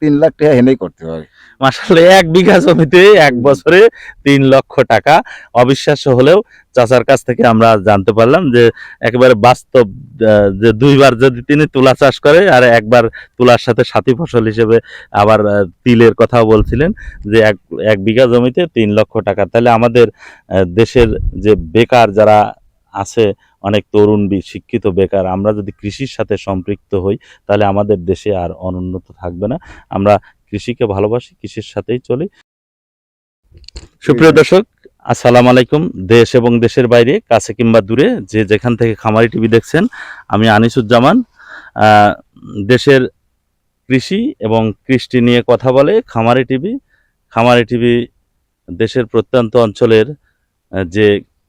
তিন লাখ টাকা হেনেই করতে পারে মাসাল্লাহ এক বিঘা জমিতে এক বছরে তিন লক্ষ টাকা। অবিশ্বাস্য হলেও চাচার কাছ থেকে আমরা জানতে পারলাম যে একেবারে বাস্তব যে দুইবার যদি তিনি তুলা চাষ করে আর একবার তুলার সাথে সাথী ফসল হিসেবে আবার তিলের কথা বলছিলেন যে এক এক বিঘা জমিতে তিন লক্ষ টাকা। তাহলে আমাদের দেশের যে বেকার যারা আছে অনেক তরুণ শিক্ষিত বেকার আমরা যদি কৃষির সাথে সম্পৃক্ত হই তাহলে আমাদের দেশে আর অনুন্নত থাকবে না। আমরা কৃষিকে ভালোবাসি কৃষির সাথেই চলি। সুপ্রিয় দর্শক আসসালামু আলাইকুম। দেশ এবং দেশের বাইরে কাছে কিংবা দূরে যে যেখান থেকে খামারি টিভি দেখছেন আমি আনিসুজ্জামান। দেশের কৃষি এবং কৃষ্টি নিয়ে কথা বলে খামারি টিভি। খামারি টিভি দেশের প্রত্যন্ত অঞ্চলের যে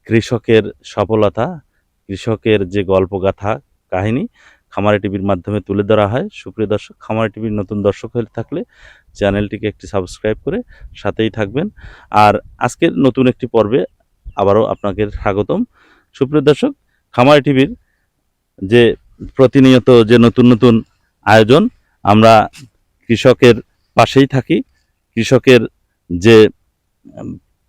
কৃষকের সফলতা কৃষকের যে গল্পগাথা কাহিনী খামারি টিভির মাধ্যমে তুলে ধরা হয়। সুপ্রিয় দর্শক, খামারি টিভির নতুন দর্শক হয়ে থাকলে চ্যানেলটিকে একটি সাবস্ক্রাইব করে সাথেই থাকবেন। আর আজকের নতুন একটি পর্বে আবারও আপনাকে স্বাগতম। সুপ্রিয় দর্শক, খামারি টিভির যে প্রতিনিয়ত যে নতুন নতুন আয়োজন, আমরা কৃষকের পাশেই থাকি। কৃষকের যে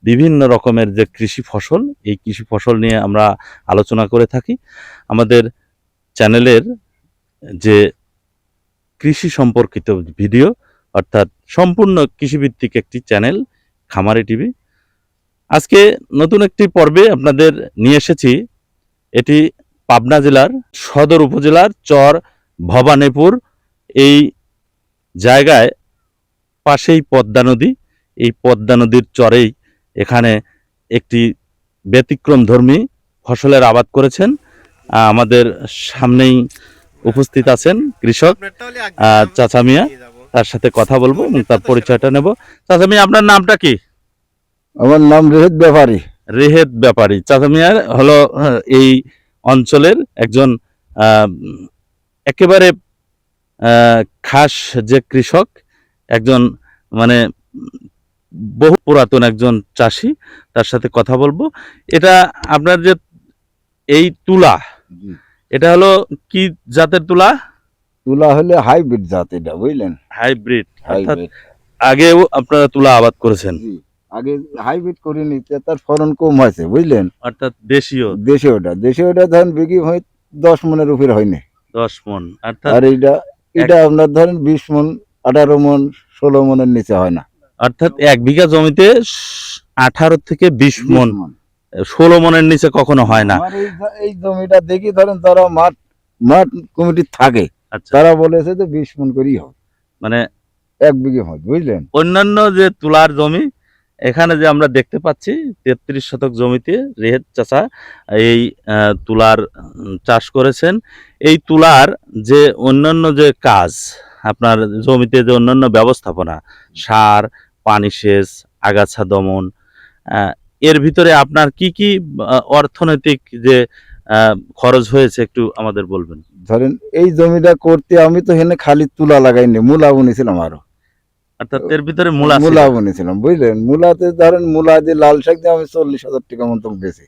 বিভিন্ন রকমের যে কৃষি ফসল, এই কৃষি ফসল নিয়ে আমরা আলোচনা করে থাকি। আমাদের চ্যানেলের যে কৃষি সম্পর্কিত ভিডিও, অর্থাৎ সম্পূর্ণ কৃষিভিত্তিক একটি চ্যানেল, খামারি টিভি। আজকে নতুন একটি পর্বে আপনাদের নিয়ে এসেছি। এটি পাবনা জেলার সদর উপজেলার চর ভবানীপুর। এই জায়গায় পাশেই পদ্মা নদী। এই পদ্মা নদীর চরেই এখানে একটি ব্যতিক্রম ধর্মী ফসলের আবাদ করেছেন। আমাদের সামনেই উপস্থিত আছেন কৃষক চাচা মিয়া। তার সাথে কথা বলব এবং তার পরিচয়টা নেব। চাচা মিয়া আপনার নামটা কি? আমার নাম রেহেদ ব্যাপারী। রেহেদ ব্যাপারী। চাচা মিয়ার হলো এই অঞ্চলের একজন একেবারে খাস যে কৃষক একজন মানে বহু পুরাতন একজন চাষি তার সাথে কথা বলব। এটা আপনার যে এই তুলা এটা হলো কি জাতের তুলা? তুলা হলে হাইব্রিড জাত এটা বুঝলেন? হাইব্রিড আগেও আপনারা তুলা আবাদ করেছেন। আগে হাইব্রিড করে নিতে তার ফলন কম হয়েছে বুঝলেন? অর্থাৎ দেশীয়। দেশে ওটা দেশে ওটা ধরেন বিঘি হয় দশ মনের উপরে হয়নি দশ মন অর্থাৎ আর এইটা এটা আপনার ধরেন বিশ মন আঠারো মন ষোলো মনের নিচে হয় না। অর্থাৎ এক বিঘা জমিতে আঠারো থেকে বিশ মন। ষোলো মনের নিচে কখনো হয় না। এই জমিটা দেখি ধরেন তারা মাঠ মাঠ কমিটি থাকে আচ্ছা। তারা বলেছে যে বিশ মন করেই হবে। মানে এক বিঘে হয় বুঝলেন? অন্যান্য যে তুলার জমি এখানে যে আমরা দেখতে পাচ্ছি তেত্রিশ শতক জমিতে রেহেদ চাষা এই তুলার চাষ করেছেন। এই তুলার যে অন্যান্য যে কাজ আপনার জমিতে যে অন্যান্য ব্যবস্থাপনা সার পানি সেচ আগাছা দমন এর ভিতরে আপনার কি কি অর্থনৈতিক যে খরচ হয়েছে একটু আমাদের বলবেন? ধরেন এই জমিটা করতে আমি তো হেনে খালি তুলা লাগাইনি মূলা বুনেছিলাম আরও। অর্থাৎ এর ভিতরে মূলা মূলা বুনেছিলাম বুঝলেন? মূলাতে ধরেন মূলা দিয়ে লাল শাক দিয়ে আমি চল্লিশ হাজার টাকা মতো বেশি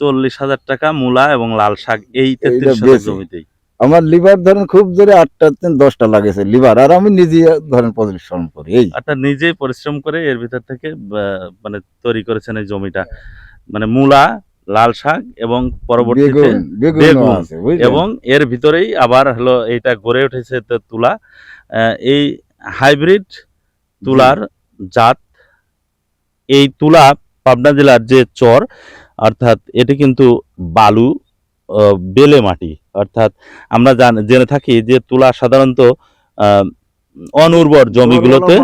চল্লিশ হাজার টাকা মূলা এবং লাল শাক এই তেত্রিশ জমিতেই। আমার লিভার ধরেন খুব জোরে আটটা দশটা লাগেছে লিভার আর আমি নিজে ধরেন পরিশ্রম করি এই। অর্থাৎ নিজেই পরিশ্রম করে এর ভিতর থেকে মানে তৈরি করেছেন এই জমিটা। মানে মূলা লাল শাক এবং পরবর্তীতে বেগুন বুঝলেন? এবং এর ভিতরেই আবার হলো এইটা গড়ে উঠেছে তুলা। এই হাইব্রিড তুলার জাত এই তুলা পাবনা জেলার যে চর অর্থাৎ এটি কিন্তু বালু বেলে মাটি। অর্থাৎ আমরা জান- জেনে থাকি যে তুলা সাধারণত অনুর্বর জমিগুলোতে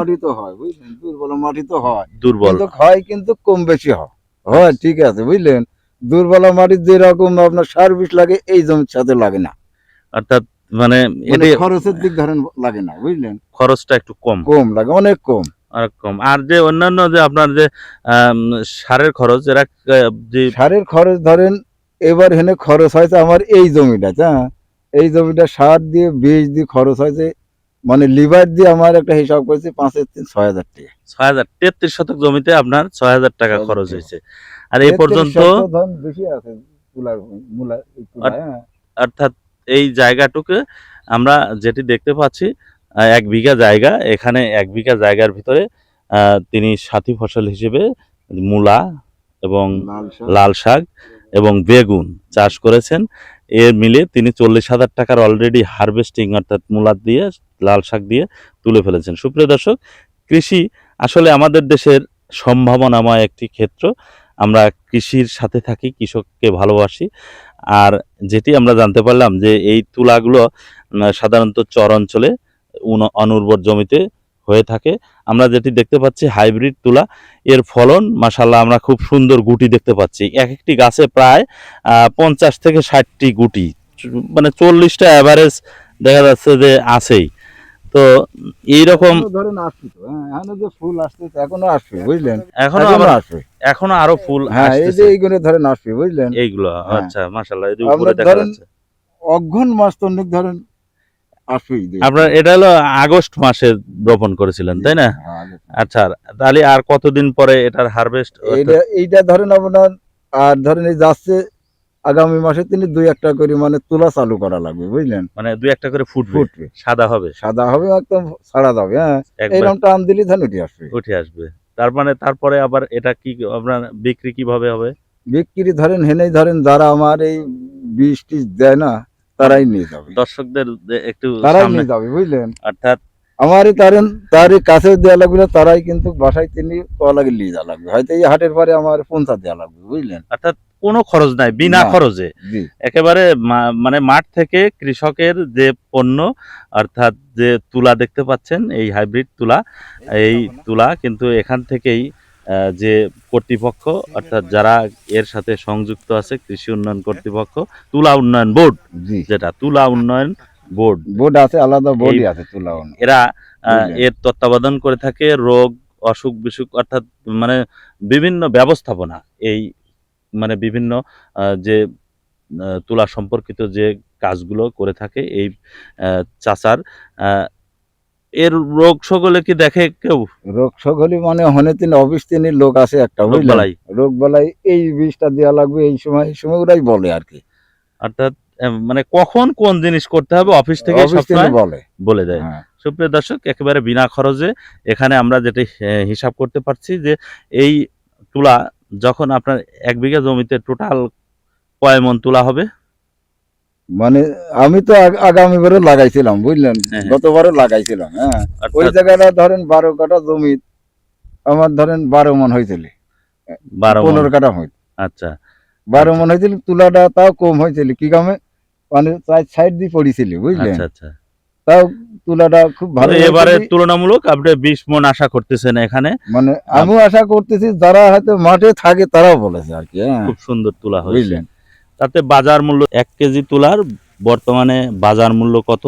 দুর্বল মাটি তো হয় দুর্বল হয়। কিন্তু কম বেশি হয়। হয় ঠিক আছে বুঝলেন? দুর্বল মাটির যেরকম আপনার সার বিষ লাগে এই জমির সাথে লাগে না। অর্থাৎ মানে মানে খরচের দিক ধরেন লাগে না বুঝলেন? খরচটা একটু কম। কম লাগে অনেক কম। অনেক কম। আর যে অন্যান্য যে আপনার যে সারের খরচ এরা যে সারের খরচ ধরেন এবার এখানে খরচ হয়েছে আমার এই জমিটা হ্যাঁ এই জমিটা সার দিয়ে বীজ দিয়ে খরচ হয়েছে মানে লিভার দিয়ে আমার একটা হিসাব করেছি পাঁচের তিন ছয় হাজার টাকা ছয় হাজার তেত্রিশ শতক জমিতে আপনার ছয় হাজার টাকা খরচ। হয়েছে আর এই পর্যন্ত বেশি আছে হ্যাঁ। অর্থাৎ এই জায়গাটুকু আমরা যেটি দেখতে পাচ্ছি এক বিঘা জায়গা এখানে এক বিঘা জায়গার ভিতরে আহ, তিনি সাথী ফসল হিসেবে মূলা এবং লাল শাক। এবং বেগুন চাষ করেছেন। এর মিলে তিনি চল্লিশ হাজার টাকার অলরেডি হারভেস্টিং অর্থাৎ মূলা দিয়ে, লাল শাক দিয়ে তুলে ফেলেছেন। সুপ্রিয় দর্শক, কৃষি আসলে আমাদের দেশের সম্ভাবনাময় একটি ক্ষেত্র। আমরা কৃষির সাথে থাকি, কৃষককে ভালোবাসি। আর যেটি আমরা জানতে পারলাম যে এই তুলাগুলো সাধারণত চর অঞ্চলে অনুর্বর জমিতে হয়ে থাকে। আমরা যেটি দেখতে পাচ্ছি হাইব্রিড তুলা। এর ফলন মাসাল্লাহ আমরা খুব সুন্দর গুটি দেখতে পাচ্ছি। এক একটি গাছে প্রায় পঞ্চাশ থেকে ষাটটি গুটি মানে চল্লিশটা অ্যাভারেজ দেখা যাচ্ছে যে আছেই। তো এইরকম ধরেন আসছে তো হ্যাঁ এখনও যে ফুল আসছে এখনও আসবে বুঝলেন? এখনও এখনও আবার আসবে এখনও আরও ফুল হ্যাঁ এই যে এইগুলো ধরেন আসবে বুঝলেন? এইগুলো হ্যাঁ। আচ্ছা মাশাল্লাহ এই যে উপরে দেখা যাচ্ছে। অঘ্ন মাস তন্নিক ধরেন। আপনার এটা হলো আগস্ট মাসে রোপণ করেছিলেন তাই না? হ্যাঁ, আচ্ছা তাহলে আর কতদিন পরে এটার হারভেস্ট এইটা ধরেন আপনার আর ধরেন এই যাচ্ছে আগামী মাসে তিনি দুই একটা করে মানে তুলা চালু করা লাগবে বুঝলেন? মানে দুই একটা করে ফুটবে ফুটবে। সাদা হবে। সাদা হবে একদম ছাড়া যাবে হ্যাঁ। এইরকম টান দিলে ধান উঠে আসবে। উঠে আসবে। তার মানে তারপরে আবার এটা কি আপনার বিক্রি কীভাবে হবে? বিক্রি ধরেন হেনেই ধরেন যারা আমার এই বীজ টিজ দেয় না তারাই নিয়ে যাবে। দর্শকদের একটু তারাই নিয়ে যাবে বুঝলেন? অর্থাৎ আমারই তারেন তারই কাছে দেওয়া লাগবে তারাই কিন্তু বাসায় তিনি নিয়ে যাওয়া লাগবে। হয়তো এই হাটের পরে আমার দেওয়া লাগবে বুঝলেন? অর্থাৎ কোনো খরচ নাই বিনা খরচে। একেবারে মানে মাঠ থেকে কৃষকের যে পণ্য অর্থাৎ যে তুলা দেখতে পাচ্ছেন এই হাইব্রিড তুলা এই তুলা কিন্তু এখান থেকেই যে কর্তৃপক্ষ অর্থাৎ যারা এর সাথে সংযুক্ত আছে কৃষি উন্নয়ন কর্তৃপক্ষ তুলা উন্নয়ন বোর্ড যেটা তুলা উন্নয়ন বোর্ড। বোর্ড আছে আলাদা বোর্ডই আছে তুলা। এরা আহ, এর তত্ত্বাবধান করে থাকে রোগ অসুখ বিসুখ অর্থাৎ মানে বিভিন্ন ব্যবস্থাপনা এই মানে বিভিন্ন আহ, যে তুলা সম্পর্কিত যে কাজগুলো করে থাকে এই আহ, চাচার আহ, এর রোগ সকলে কি দেখে কেউ? রোগ সকলই মানে হনে তিনি অফিস তিনি লোক আছে একটা রোগ বালাই। রোগ বালাই এই বীজটা দেওয়া লাগবে এই সময় এই সময় ওরাই বলে আর কি। অর্থাৎ মানে কখন কোন জিনিস করতে হবে অফিস থেকে বলে। বলে দেয়। হ্যাঁ। সুপ্রিয় দর্শক একেবারে বিনা খরচে এখানে আমরা যেটি হিসাব করতে পারছি যে এই তুলা যখন আপনার এক বিঘা জমিতে টোটাল কয় মন তুলা হবে? মানে আমি তো আগ- আগামী বারে লাগাইছিলাম বুঝলেন? হ্যাঁ। গতবারে লাগাইছিলাম হ্যাঁ। ওই জায়গাটা ধরেন বারো কাটা জমি আমার ধরেন বারো মন হয়েছিল পনেরো কাটা আচ্ছা। বারো মন হয়েছিল তুলাটা তাও কম হয়েছিল কি কামে? মানে সাইড দিয়ে পড়েছিল বুঝলেন? আচ্ছা আচ্ছা। তাও তুলাটা খুব ভালো এবারে তুলনামূলক আপনি বিশ মন আশা করতেছেন এখানে? মানে আমিও আশা করতেছি যারা হয়তো মাঠে থাকে তারাও বলেছে আর কি হ্যাঁ। খুব সুন্দর তুলা বুঝলেন? তাতে বাজার মূল্য এক কেজি তুলার বর্তমানে বাজার মূল্য কত?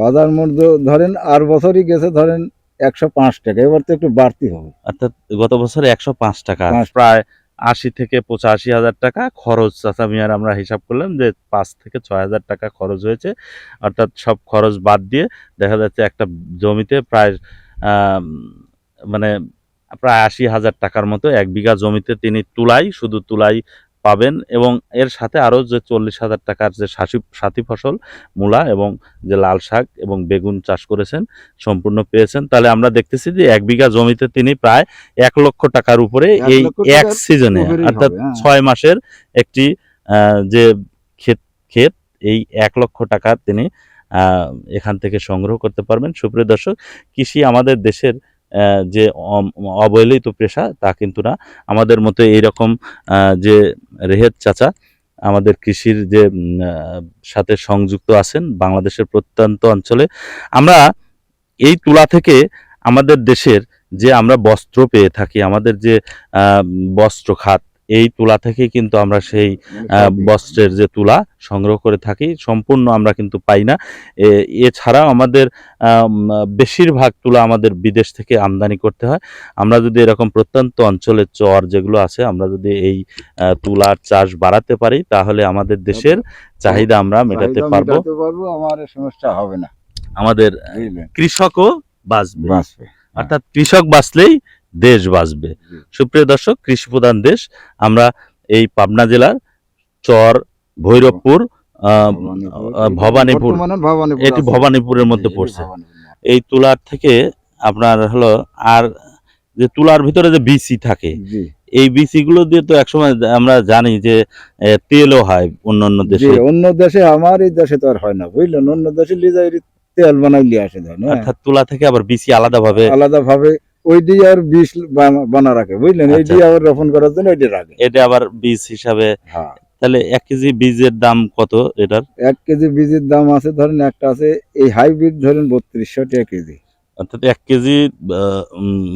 বাজার মূল্য ধরেন আর বছরই গেছে ধরেন একশো পাঁচ টাকা। এবার তো একটু বাড়তি হবে। অর্থাৎ গত বছর একশো পাঁচ টাকা। প্রায় আশি থেকে পঁচাশি হাজার টাকা খরচ চাচা মিয়ার আমরা হিসাব করলাম যে পাঁচ থেকে ছয় হাজার টাকা খরচ হয়েছে। অর্থাৎ সব খরচ বাদ দিয়ে দেখা যাচ্ছে একটা জমিতে প্রায় মানে প্রায় আশি হাজার টাকার মতো এক বিঘা জমিতে তিনি তুলাই শুধু তুলাই পাবেন এবং এর সাথে আরও যে চল্লিশ হাজার টাকার যে সাথী সাথী ফসল মূলা এবং যে লাল শাক এবং বেগুন চাষ করেছেন সম্পূর্ণ পেয়েছেন তাহলে আমরা দেখতেছি যে এক বিঘা জমিতে তিনি প্রায় এক লক্ষ টাকার উপরে এই এক সিজনে অর্থাৎ হ্যাঁ। ছয় মাসের একটি যে ক্ষেত ক্ষেত এই এক লক্ষ টাকা তিনি এখান থেকে সংগ্রহ করতে পারবেন সুপ্রিয় দর্শক কৃষি আমাদের দেশের যে অবহেলিত পেশা, তা কিন্তু না। আমাদের মতো এইরকম যে রেহেত চাচা, আমাদের কৃষির যে সাথে সংযুক্ত আছেন বাংলাদেশের প্রত্যন্ত অঞ্চলে, আমরা এই তুলা থেকে আমাদের দেশের যে আমরা বস্ত্র পেয়ে থাকি, আমাদের যে বস্ত্র খাত এই তুলা থেকে কিন্তু আমরা সেই বস্ত্রের যে তুলা সংগ্রহ করে থাকি সম্পূর্ণ আমরা কিন্তু পাই না। এছাড়াও আমাদের আম, বেশিরভাগ তুলা আমাদের বিদেশ থেকে আমদানি করতে হয়। আমরা যদি এরকম প্রত্যন্ত অঞ্চলের চর যেগুলো আছে আমরা যদি এই তুলার চাষ বাড়াতে পারি তাহলে আমাদের দেশের চাহিদা আমরা মেটাতে পারব। আমার সমস্যা হবে না। আমাদের কৃষকও বাঁচবে। বাঁচবে অর্থাৎ কৃষক বাঁচলেই দেশ বাঁচবে। সুপ্রিয় দর্শক কৃষি প্রধান দেশ আমরা এই পাবনা জেলার চর ভৈরবপুর ভবানীপুর। এটি ভবানীপুরের মধ্যে পড়ছে। এই তুলার থেকে আপনার হলো আর যে তুলার ভিতরে যে বিসি থাকে এই বিসি গুলো দিয়ে তো একসময় আমরা জানি যে তেলও হয় অন্য অন্য দেশে। অন্য দেশে আমার এই দেশে তো আর হয় না বুঝলেন? অন্য দেশে লিজাই তেল বানাই নিয়ে আসে। অর্থাৎ তুলা থেকে আবার বিসি আলাদা ভাবে আলাদা ভাবে ওই দিয়ে আর বিষ বানা- রাখে বুঝলেন? এই আচ্ছা। দিয়ে আবার রোপণ করার জন্য রাখে। এটা আবার বীজ হিসাবে হ্যাঁ। তাহলে এক কেজি বীজের দাম কত এটার? এক কেজি বীজের দাম আছে ধরেন একটা আছে এই হাইব্রিড ধরেন বত্রিশশো টাকা কেজি। অর্থাৎ এক কেজি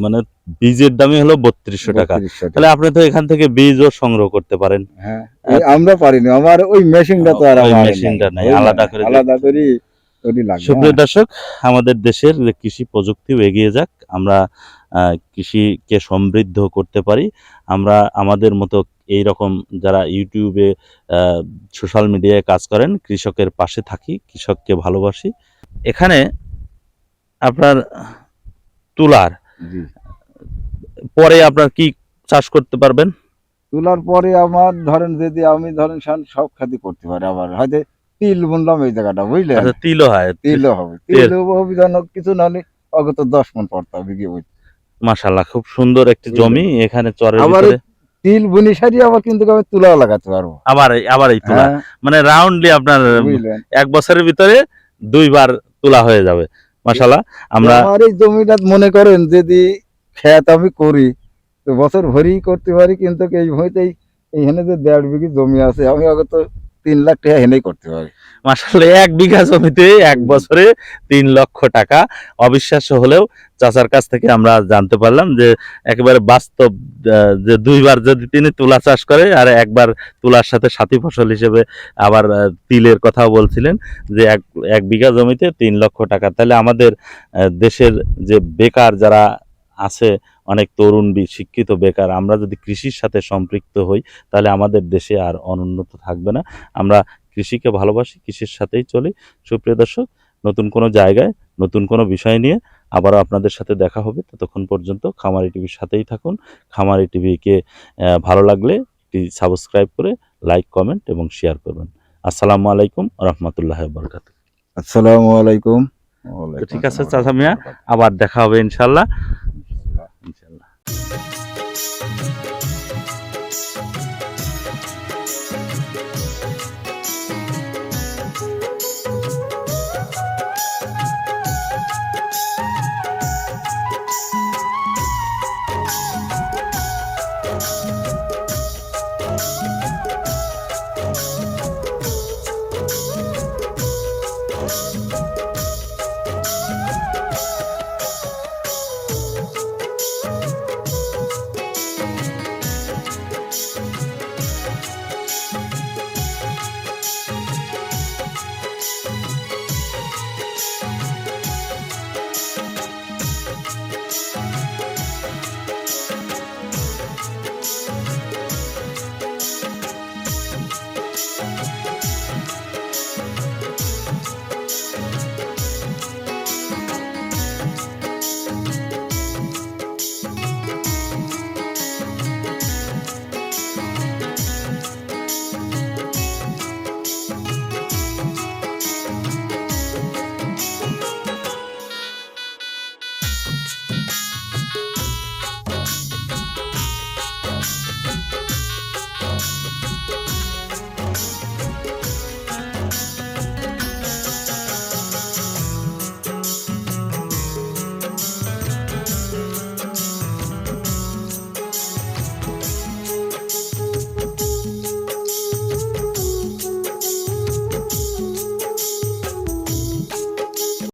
মানে বীজের দামই হলো বত্রিশশো টাকা। 3200 তাহলে আপনি তো এখান থেকে বীজও সংগ্রহ করতে পারেন। হ্যাঁ আমরা পারিনি আমার ওই মেশিনটা তো আর মেশিনটা নাই, আলাদা করে আলাদা করি সুপ্রিয়। দর্শক আমাদের দেশের কৃষি প্রযুক্তিও এগিয়ে যাক আমরা কৃষিকে সমৃদ্ধ করতে পারি। আমরা আমাদের মতো এই রকম যারা ইউটিউবে সোশ্যাল মিডিয়ায় কাজ করেন কৃষকের পাশে থাকি কৃষককে ভালোবাসি। এখানে আপনার তুলার পরে আপনার কি চাষ করতে পারবেন? তুলার পরে আমার ধরেন যদি আমি ধরেন সব খাতি করতে পারি আবার। হয়তো তিল বুনলাম এই জায়গাটা বুঝলেন? আচ্ছা তিলও হয়। তিলও হবে। তিল হবে কিছু নাহলে অগত দশ মন পড়তে হবে বুঝ- মাশাল্লাহ খুব সুন্দর একটি জমি এখানে চরের ভিতরে। তিল বুনি সারি আবার কিন্তু আমি তুলা লাগাতে পারব। আবার আবার এই তুলা। হ্যাঁ। মানে রাউন্ডলি আপনার এক বছরের ভিতরে দুইবার তোলা হয়ে যাবে মাশাল্লাহ আমরা আমার এই জমিটা মনে করেন যদি খেত আমি করি তো বছর ভরেই করতে পারি কিন্তু এই ভইতেই এইখানে যে দেড় বিঘি জমি আছে আমি অগত তিন লাখ টাকা হেনেই করতে পারি মাশাল্লাহ এক বিঘা জমিতে এক বছরে তিন লক্ষ টাকা। অবিশ্বাস্য হলেও চাচার কাছ থেকে আমরা জানতে পারলাম যে একেবারে বাস্তব যে দুইবার যদি তিনি তুলা চাষ করে আর একবার তুলার সাথে সাথী ফসল হিসেবে আবার তিলের কথাও বলছিলেন যে এক এক বিঘা জমিতে তিন লক্ষ টাকা। তাহলে আমাদের দেশের যে বেকার যারা আছে অনেক তরুণ বি- শিক্ষিত বেকার। আমরা যদি কৃষির সাথে সম্পৃক্ত হই তাহলে আমাদের দেশে আর অনুন্নত থাকবে না। আমরা কৃষিকে ভালোবাসি কৃষির সাথেই চলি। সুপ্রিয় দর্শক নতুন কোনো জায়গায় নতুন কোনো বিষয় নিয়ে আবারও আপনাদের সাথে দেখা হবে। ততক্ষণ পর্যন্ত খামারি টিভির সাথেই থাকুন। খামারি টিভিকে ভালো লাগলে একটি সাবস্ক্রাইব করে লাইক কমেন্ট এবং শেয়ার করবেন। আসসালামু আলাইকুম রহমতুল্লাহ বরকাত আসসালামু আলাইকুম। ঠিক আছে, চাচা মিয়া। আবার দেখা হবে ইনশাল্লাহ